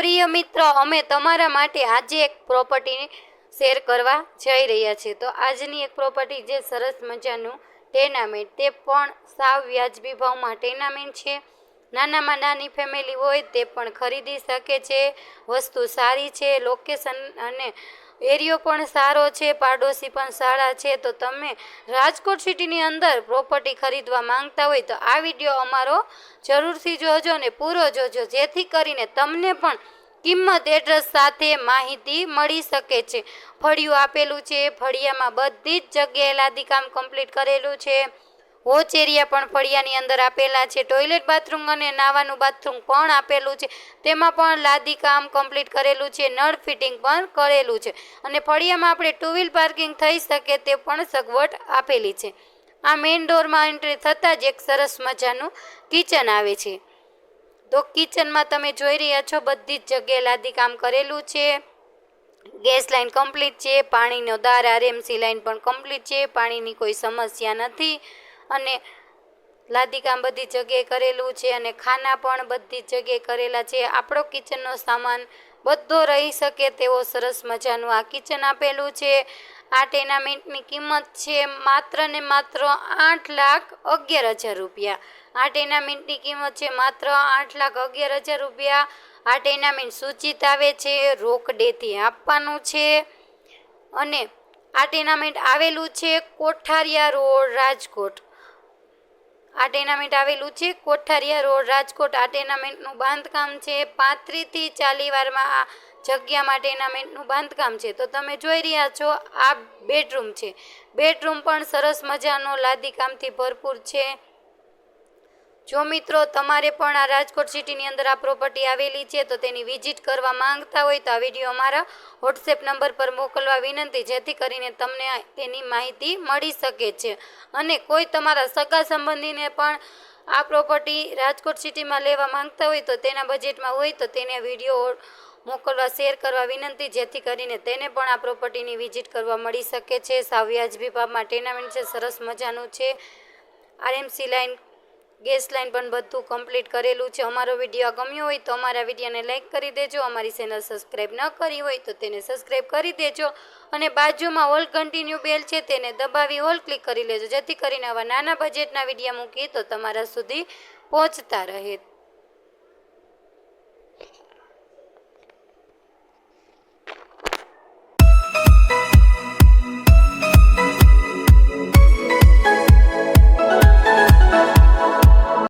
પ્રિય મિત્રો, અમે તમારા માટે આજે એક પ્રોપર્ટી શેર કરવા જઈ રહ્યા છીએ. તો આજની એક પ્રોપર્ટી જે સરસ મજાનું ટેનામેન્ટ તે પણ સાવ વ્યાજબી ભાવમાં ટેનામેન્ટ છે. નાનામાં નાની ફેમિલી હોય તે પણ ખરીદી શકે છે. વસ્તુ સારી છે લોકેશન અને એરિયો પણ સારો છે, પાડોશી પણ સારા છે, તો તમે રાજકોટ સિટીની અંદર પ્રોપર્ટી ખરીદવા માંગતા હોય તો આ વીડિયો અમારો જરૂરથી જોજો અને પૂરો જોજો, જેથી કરીને તમને પણ કિંમત એડ્રેસ સાથે માહિતી મળી શકે છે. ફળિયું આપેલું છે, ફળિયામાં બધી જ જગ્યાએ લાદીકામ કમ્પ્લીટ કરેલું છે. વોચ એરિયા પણ ફળિયાની અંદર આપેલા છે. ટોયલેટ બાથરૂમ અને નાવાનું બાથરૂમ પણ આપેલું છે. તેમાં પણ લાદી કામ કમ્પ્લીટ કરેલું છે. નળ ફિટિંગ પણ કરેલું છે. અને ફળિયામાં આપણે ટુ વ્હીલ પાર્કિંગ થઈ શકે તે પણ સગવડ આપેલી છે. આ મેઇન ડોરમાં એન્ટ્રી થતાં જ એક સરસ મજાનું કિચન આવે છે. તો કિચનમાં તમે જોઈ રહ્યા છો બધી જ જગ્યાએ લાદી કામ કરેલું છે. ગેસ લાઇન કમ્પ્લીટ છે. પાણીનો દાર આરએમસી લાઇન પણ કમ્પ્લીટ છે. પાણીની કોઈ સમસ્યા નથી. અને લાદીકામ બધી જગ્યાએ કરેલું છે અને ખાના પણ બધી જગ્યાએ કરેલા છે. આપણો કિચનનો સામાન બધો રહી શકે તેવો સરસ મજાનું આ કિચન આપેલું છે. આ ટેનામેન્ટની કિંમત છે માત્ર ને માત્ર આઠ લાખ અગિયાર હજાર રૂપિયા. આ ટેનામેન્ટની કિંમત છે માત્ર આઠ લાખ અગિયાર હજાર રૂપિયા. આ ટેનામેન્ટ સૂચિત આવે છે રોકડેથી આપવાનું છે. અને આ ટેનામેન્ટ આવેલું છે કોઠારિયા રોડ રાજકોટ. આ ટેનામેન્ટ આવેલું છે. કોઠારિયા રોડ, રાજકોટ. આ ટેનામેન્ટનું બાંધકામ છે. પાંત્રીસથી ચાલી વારમાં આ જગ્યામાં ટેનામેન્ટનું બાંધકામ છે. તો તમે જોઈ રહ્યા છો, આ બેડરૂમ છે. બેડરૂમ પણ સરસ મજાનો લાદી કામથી ભરપૂર છે. જો મિત્રો તમારે પણ આ રાજકોટ સિટીની અંદર આ પ્રોપર્ટી આવેલી છે, તો તેની વિઝિટ કરવા માંગતા હોય તો આ વીડિયો અમારા વોટ્સએપ નંબર પર મોકલવા વિનંતી, જેથી કરીને તમને તેની માહિતી મળી શકે છે. અને કોઈ તમારા સગા સંબંધીને પણ આ પ્રોપર્ટી રાજકોટ સિટીમાં લેવા માંગતા હોય તો તેના બજેટમાં હોય તો તેને વીડિયો મોકલવા શેર કરવા વિનંતી, જેથી કરીને તેને પણ આ પ્રોપર્ટીની વિઝિટ કરવા મળી શકે છે. સાવ વ્યાજબી ભાવમાં ટેનામેન્ટ છે, સરસ મજાનું છે. આરએમસી લાઈન ગેસ લાઈન પણ બધું કમ્પ્લીટ કરેલું છે. અમારો વીડિયો ગમ્યો હોય તો અમારા વિડીયોને લાઇક કરી દેજો. અમારી ચેનલ સબસ્ક્રાઈબ ન કરી હોય તો તેને સબસ્ક્રાઈબ કરી દેજો. અને બાજુમાં ઓલ કન્ટિન્યુ બેલ છે તેને દબાવી ઓલ ક્લિક કરી લેજો. જેથી કરીને આવા નાના બજેટના વીડિયો મૂકીએ તો તમારા સુધી પહોંચતા રહે.